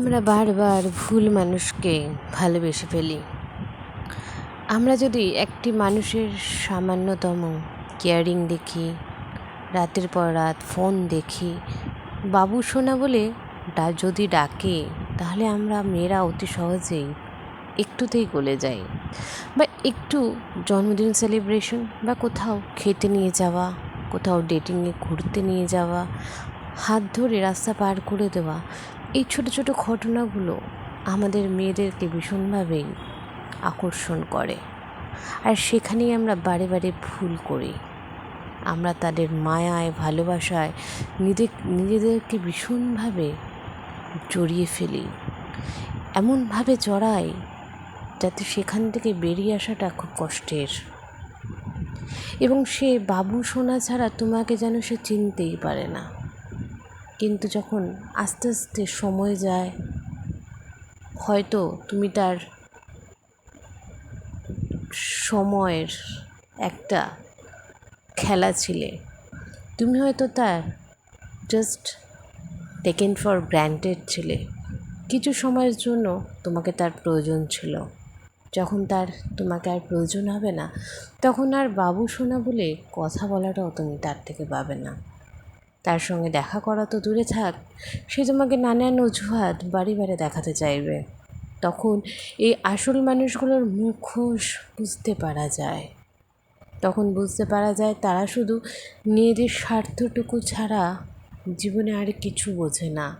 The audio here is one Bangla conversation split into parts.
আমরা বারবার ভুল মানুষকে ভালোবেসে ফেলি। আমরা যদি একটি মানুষের সামান্যতম কেয়ারিং দেখি, রাতের পর রাত ফোন দেখি, বাবু সোনা বলে ডা, যদি ডাকে, তাহলে আমরা মেয়েরা অতি সহজেই একটুতেই গলে যাই। বা একটু জন্মদিন সেলিব্রেশন বা কোথাও খেতে নিয়ে যাওয়া, কোথাও ডেটিংয়ে ঘুরতে নিয়ে যাওয়া, হাত ধরে রাস্তা পার করে দেওয়া এই ছোটো ছোটো ঘটনাগুলো আমাদের মেয়েদেরকে ভীষণভাবেই আকর্ষণ করে। আর সেখানেই আমরা বারে বারে ভুল করি। আমরা তাদের মায়ায়, ভালোবাসায় নিজেদের নিজেদেরকে ভীষণভাবে জড়িয়ে ফেলি। এমনভাবে জড়াই যাতে সেখান থেকে বেরিয়ে আসাটা খুব কষ্টের। এবং সে বাবু সোনা ছাড়া তোমাকে যেন সে চিনতেই পারে না। কিন্তু যখন আস্তে আস্তে সময় যায়, হয়তো তুমি তার সময়ের একটা খেলা ছিলে। তুমি হয়তো তার জাস্ট টেকেন ফর গ্র্যান্টেড ছিলে। কিছু সময়ের জন্য তোমাকে তার প্রয়োজন ছিল। যখন তার তোমাকে আর প্রয়োজন হবে না, তখন আর বাবু শোনা বলে কথা বলাটাও তুমি তার থেকে পাবে না। তার সঙ্গে দেখা করা তো দূরে থাক, সে তোমাকে নানান অজুহাত বাড়ি বাড়ি দেখাতে চাইবে। তখন এই আসল মানুষগুলোর মুখোশ বুঝতে পারা যায়। তখন বুঝতে পারা যায় তারা শুধু নিজেদের স্বার্থটুকু ছাড়া জীবনে আর কিছু বোঝে না।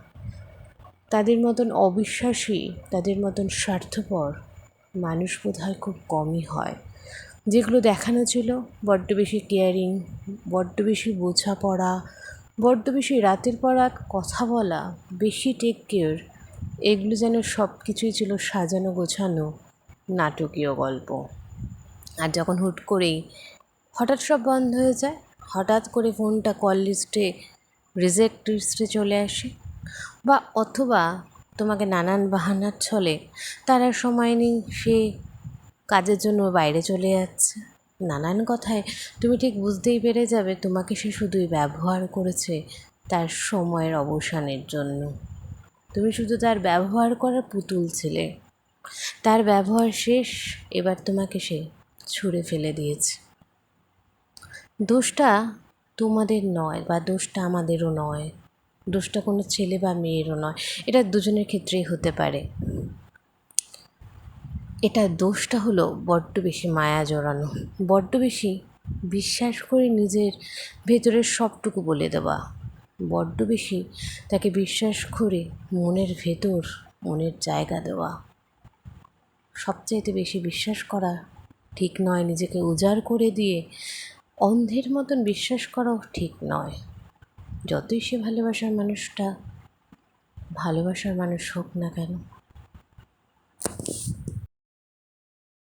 তাদের মতন অবিশ্বাসী, তাদের মতন স্বার্থপর মানুষ বোধ হয় খুব কমই হয়। যেগুলো দেখানো ছিল, বড্ড বেশি কেয়ারিং বড্ড বেশি বোঝাপড়া বড্ড বেশি রাতের পর রাত কথা বলা, বেশি টেক কেয়ার এগুলো যেন সব কিছুই ছিল সাজানো গোছানো, নাটকীয় গল্প। আর যখন হুট করেই হঠাৎ সব বন্ধ হয়ে যায়, হঠাৎ করে ফোনটা কল লিস্টে রিজেক্ট লিস্টে চলে আসে। বা অথবা তোমাকে নানান বাহানার ছলে, তারা সময় নেই, সে কাজের জন্য বাইরে চলে যাচ্ছে। নানান কথায় তুমি ঠিক বুঝতেই পেরে যাবে তোমাকে সে শুধুই ব্যবহার করেছে তার সময়ের অবসানের জন্য। তুমি শুধু তার ব্যবহার করার পুতুল ছিলে। তার ব্যবহার শেষ, এবার তোমাকে সে ছুঁড়ে ফেলে দিয়েছে। দোষটা তোমাদের নয় বা দোষটা আমাদেরও নয়। দোষটা কোনো ছেলে বা মেয়েরও নয়। এটা দুজনের ক্ষেত্রেই হতে পারে। এটা দোষটা হলো বড্ড বেশি মায়া জড়ানো। বড্ড বেশি বিশ্বাস করে নিজের ভেতরের সবটুকু বলে দেওয়া। বড্ড বেশি তাকে বিশ্বাস করে মনের ভেতর মনের জায়গা দেওয়া। সবচাইতে বেশি বিশ্বাস করা ঠিক নয়, নিজেকে উজাড় করে দিয়ে অন্ধের মতন বিশ্বাস করাও ঠিক নয়। যতই সে ভালোবাসার মানুষটা ভালোবাসার মানুষ হোক না কেন